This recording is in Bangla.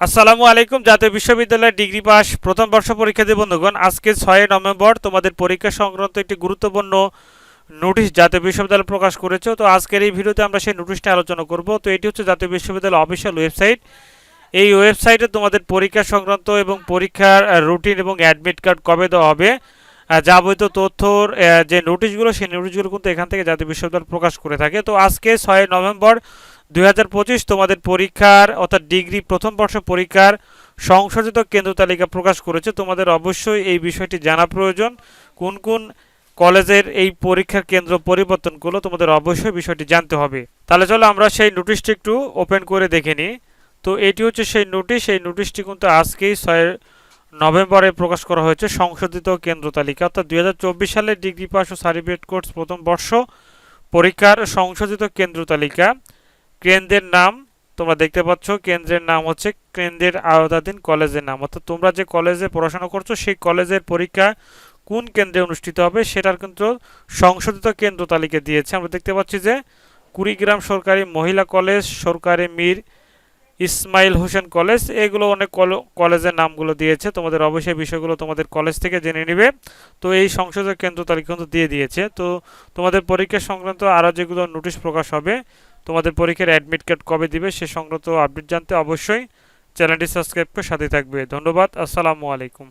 আসসালামু আলাইকুম, জাতীয় বিশ্ববিদ্যালয়ের ডিগ্রি পাস প্রথম বর্ষ পরীক্ষা পরীক্ষার্থী বন্ধুগণ, আজকে ছয় নভেম্বর তোমাদের পরীক্ষা সংক্রান্ত একটি গুরুত্বপূর্ণ নোটিশ জাতীয় বিশ্ববিদ্যালয় প্রকাশ করেছে। তো আজকের এই ভিডিওতে আমরা সেই নোটিশটা আলোচনা করব। তো এটি হচ্ছে জাতীয় বিশ্ববিদ্যালয় অফিসিয়াল ওয়েবসাইট এই ওয়েবসাইটে তোমাদের পরীক্ষা সংক্রান্ত এবং পরীক্ষার রুটিন এবং অ্যাডমিট কার্ড কবে দেওয়া হবে যাবতীয় তথ্যর যে নোটিশগুলো, সেই নোটিশগুলো কিন্তু এখান থেকে জাতীয় বিশ্ববিদ্যালয় প্রকাশ করে থাকে। তো আজকে ছয় নভেম্বর দুই হাজার পঁচিশ তোমাদের পরীক্ষার, অর্থাৎ ডিগ্রি প্রথম বর্ষ পরীক্ষার সংশোধিত কেন্দ্র তালিকা প্রকাশ করেছে। তোমাদের অবশ্যই এই বিষয়টি জানা প্রয়োজন। কোন কোন কলেজের এই পরীক্ষার কেন্দ্র পরিবর্তন করল তোমাদের অবশ্যই বিষয়টি জানতে হবে। তাহলে চলো আমরা সেই নোটিশটি একটু ওপেন করে দেখে নিই। তো এটি হচ্ছে সেই নোটিশ। এই নোটিশটি কিন্তু আজকেই ছয় নভেম্বরে প্রকাশ করা হয়েছে সংশোধিত কেন্দ্র তালিকা। অর্থাৎ দুই হাজার চব্বিশ সালে ডিগ্রি পাস ও সার্টিফিকেট কোর্স প্রথম বর্ষ পরীক্ষার সংশোধিত কেন্দ্র তালিকা। কেন্দ্রের নাম তোমরা দেখতে পাচ্ছ। কেন্দ্রের নাম হচ্ছে কেন্দ্রের আওতাধীন কলেজের নাম। অর্থাৎ তোমরা যে কলেজে পড়াশোনা করছ, সেই কলেজের পরীক্ষা কোন কেন্দ্রে অনুষ্ঠিত হবে সেটার কিন্তু সংশোধিত কেন্দ্র তালিকা দিয়েছে। আমরা দেখতে পাচ্ছি যে কুড়িগ্রাম সরকারি মহিলা কলেজ, সরকারি মীর ইসমাইল হোসেন কলেজ, এগুলো অনেক কল- কলেজের নামগুলো দিয়েছে। তোমাদের অবশ্যই বিষয়গুলো তোমাদের কলেজ থেকে জেনে নিবে। তো এই সংশোধিত কেন্দ্র তালিকা কিন্তু দিয়ে দিয়েছে। তো তোমাদের পরীক্ষা সংক্রান্ত আরও যেগুলো নোটিশ প্রকাশ হবে তোমাদের পরীক্ষার অ্যাডমিট কার্ড কবে দিবে সে সংক্রান্ত আপডেট জানতে অবশ্যই চ্যানেলটি সাবস্ক্রাইব করে সাথে থাকবে। ধন্যবাদ, আসসালামু আলাইকুম।